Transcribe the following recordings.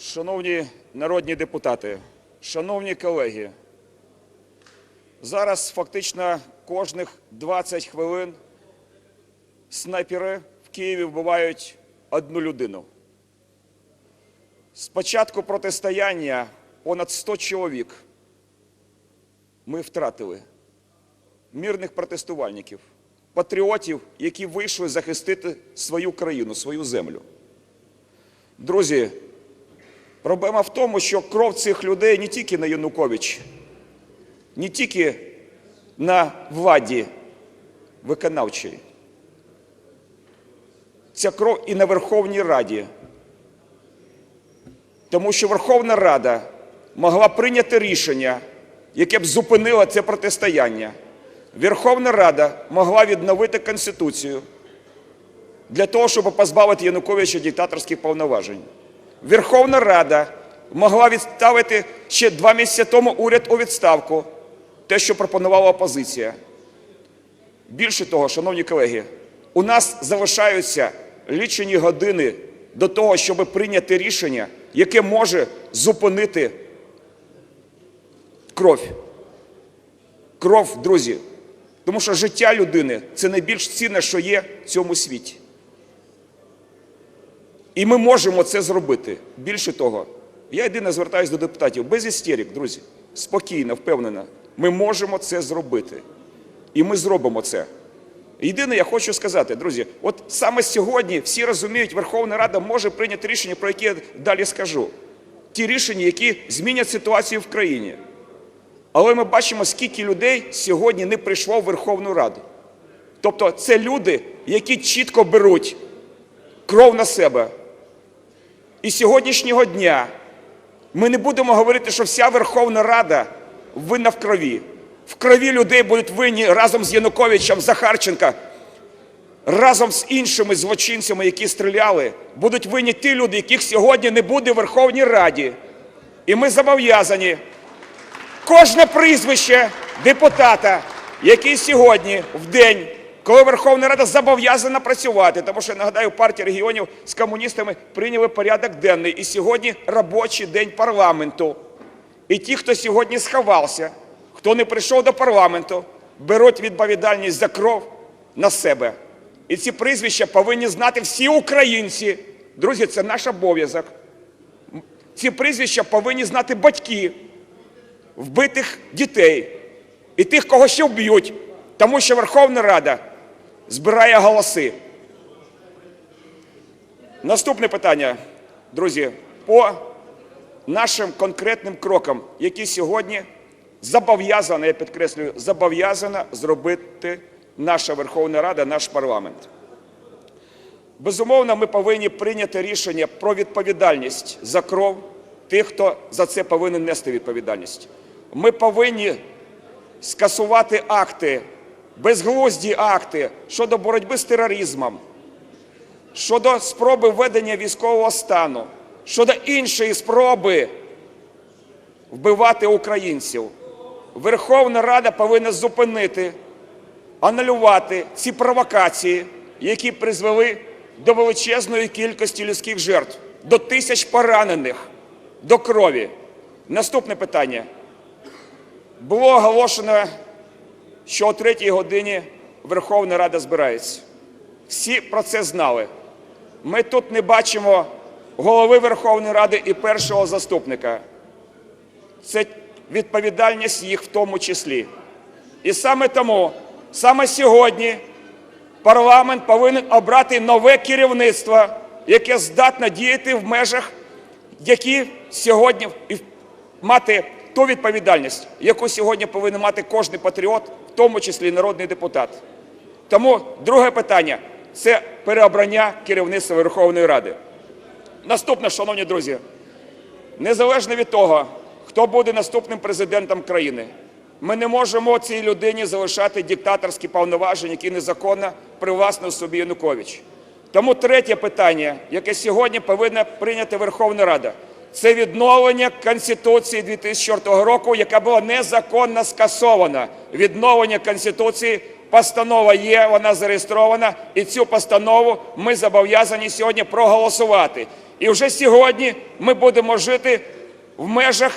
Шановні народні депутати, шановні колеги, зараз фактично кожних 20 хвилин снайпери в Києві вбивають одну людину. З початку протистояння понад 100 чоловік ми втратили мирних протестувальників, патріотів, які вийшли захистити свою країну, свою землю. Друзі, проблема в тому, що кров цих людей не тільки на Янукович, не тільки на владі виконавчій. Ця кров і на Верховній Раді. Тому що Верховна Рада могла прийняти рішення, яке б зупинило це протистояння. Верховна Рада могла відновити Конституцію для того, щоб позбавити Януковича диктаторських повноважень. Верховна Рада могла відставити ще два місяці тому уряд у відставку, те, що пропонувала опозиція. Більше того, шановні колеги, у нас залишаються лічені години до того, щоб прийняти рішення, яке може зупинити кров. Кров, друзі. Тому що життя людини це найбільш цінне, що є в цьому світі. І ми можемо це зробити. Більше того, я єдине звертаюся до депутатів без істерик, друзі, спокійно, впевнено. Ми можемо це зробити. І ми зробимо це. Єдине, я хочу сказати, друзі, от саме сьогодні всі розуміють, Верховна Рада може прийняти рішення, про які я далі скажу. Ті рішення, які змінять ситуацію в країні. Але ми бачимо, скільки людей сьогодні не прийшло в Верховну Раду. Тобто це люди, які чітко беруть кров на себе. І сьогоднішнього дня ми не будемо говорити, що вся Верховна Рада винна в крові. В крові людей будуть винні разом з Януковичем, Захарченка, разом з іншими злочинцями, які стріляли, будуть винні ті люди, яких сьогодні не буде в Верховній Раді. І ми зобов'язані кожне прізвище депутата, який сьогодні в день, коли Верховна Рада зобов'язана працювати, тому що нагадаю, партія регіонів з комуністами прийняли порядок денний, і сьогодні робочий день парламенту. І ті, хто сьогодні сховався, хто не прийшов до парламенту, беруть відповідальність за кров на себе. І ці прізвища повинні знати всі українці. Друзі, це наш обов'язок. Ці прізвища повинні знати батьки вбитих дітей і тих, кого ще вб'ють, тому що Верховна Рада збирає голоси. Наступне питання, друзі, по нашим конкретним крокам, які сьогодні зобов'язана, я підкреслюю, зобов'язана зробити наша Верховна Рада, наш парламент. Безумовно, ми повинні прийняти рішення про відповідальність за кров тих, хто за це повинен нести відповідальність. Ми повинні скасувати акти, безглузді акти щодо боротьби з тероризмом, щодо спроби введення військового стану, щодо іншої спроби вбивати українців. Верховна Рада повинна зупинити, анулювати ці провокації, які призвели до величезної кількості людських жертв, до тисяч поранених, до крові. Наступне питання. Було оголошено, що о третій годині Верховна Рада збирається. Всі про це знали. Ми тут не бачимо голови Верховної Ради і першого заступника. Це відповідальність їх в тому числі. І саме тому, саме сьогодні, парламент повинен обрати нове керівництво, яке здатне діяти в межах, які сьогодні мати ту відповідальність, яку сьогодні повинен мати кожен патріот, тому числі народний депутат. Тому друге питання це переобрання керівництва Верховної Ради. Наступне, шановні друзі, незалежно від того, хто буде наступним президентом країни, ми не можемо цій людині залишати диктаторські повноваження, які незаконно привласнив собі Янукович. Тому третє питання, яке сьогодні повинна прийняти Верховна Рада, це відновлення Конституції 2004 року, яка була незаконно скасована. Відновлення Конституції, постанова є, вона зареєстрована, і цю постанову ми зобов'язані сьогодні проголосувати. І вже сьогодні ми будемо жити в межах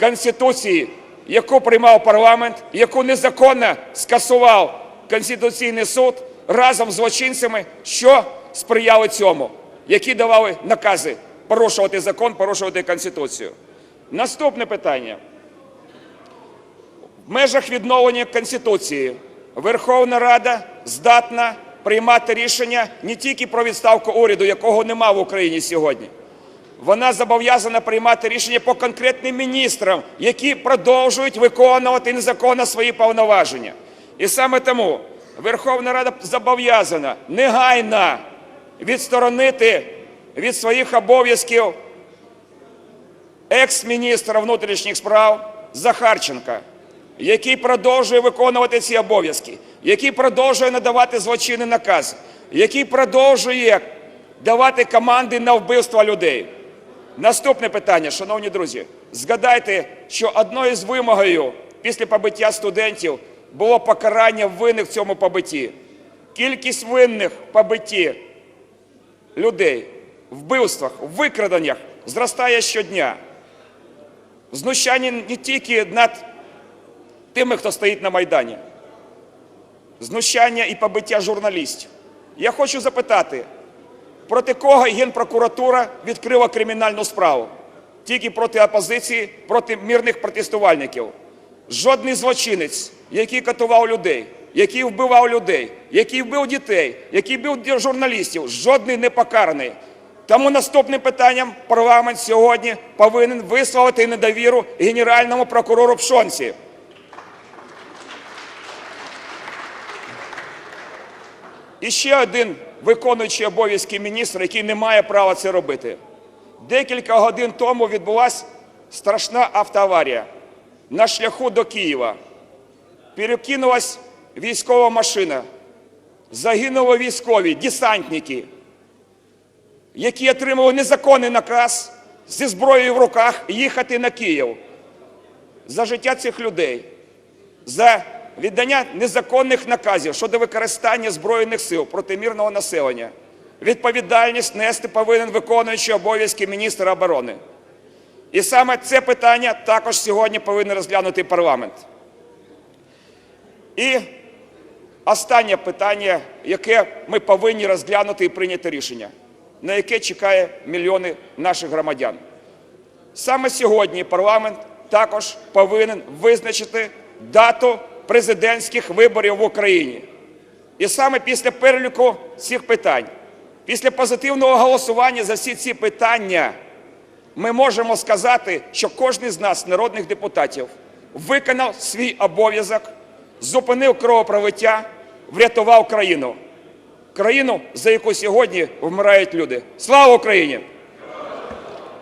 Конституції, яку приймав парламент, яку незаконно скасував Конституційний суд разом з злочинцями, що сприяли цьому, які давали накази порушувати закон, порушувати Конституцію. Наступне питання. В межах відновлення Конституції Верховна Рада здатна приймати рішення не тільки про відставку уряду, якого нема в Україні сьогодні. Вона зобов'язана приймати рішення по конкретним міністрам, які продовжують виконувати незаконно свої повноваження. І саме тому Верховна Рада зобов'язана негайно відсторонити від своїх обов'язків екс-міністра внутрішніх справ Захарченка, який продовжує виконувати ці обов'язки, який продовжує надавати злочинні накази, який продовжує давати команди на вбивство людей. Наступне питання, шановні друзі. Згадайте, що одною з вимогою після побиття студентів було покарання винних в цьому побитті. Кількість винних в побитті людей, вбивствах, викраденнях зростає щодня. Знущання не тільки над тими, хто стоїть на Майдані, знущання і побиття журналістів. Я хочу запитати, проти кого Генпрокуратура відкрила кримінальну справу? Тільки проти опозиції, проти мирних протестувальників. Жодний злочинець, який катував людей, який вбивав людей, який вбив дітей, який вбив журналістів, жодний не покараний. Тому наступним питанням парламент сьогодні повинен висловити недовіру генеральному прокурору Пшонці. І ще один виконуючий обов'язки міністр, який не має права це робити. Декілька годин тому відбулася страшна автоаварія на шляху до Києва. Перекинулась військова машина, загинули військові, десантники, які отримали незаконний наказ зі зброєю в руках їхати на Київ. За життя цих людей, за віддання незаконних наказів щодо використання збройних сил проти мирного населення. Відповідальність нести повинен виконуючий обов'язки міністра оборони. І саме це питання також сьогодні повинен розглянути парламент. І останнє питання, яке ми повинні розглянути і прийняти рішення, на яке чекає мільйони наших громадян. Саме сьогодні парламент також повинен визначити дату президентських виборів в Україні. І саме після переліку цих питань, після позитивного голосування за всі ці питання, ми можемо сказати, що кожен з нас, народних депутатів, виконав свій обов'язок, зупинив кровопролиття, врятував країну. Країну, за яку сьогодні вмирають люди. Слава Україні!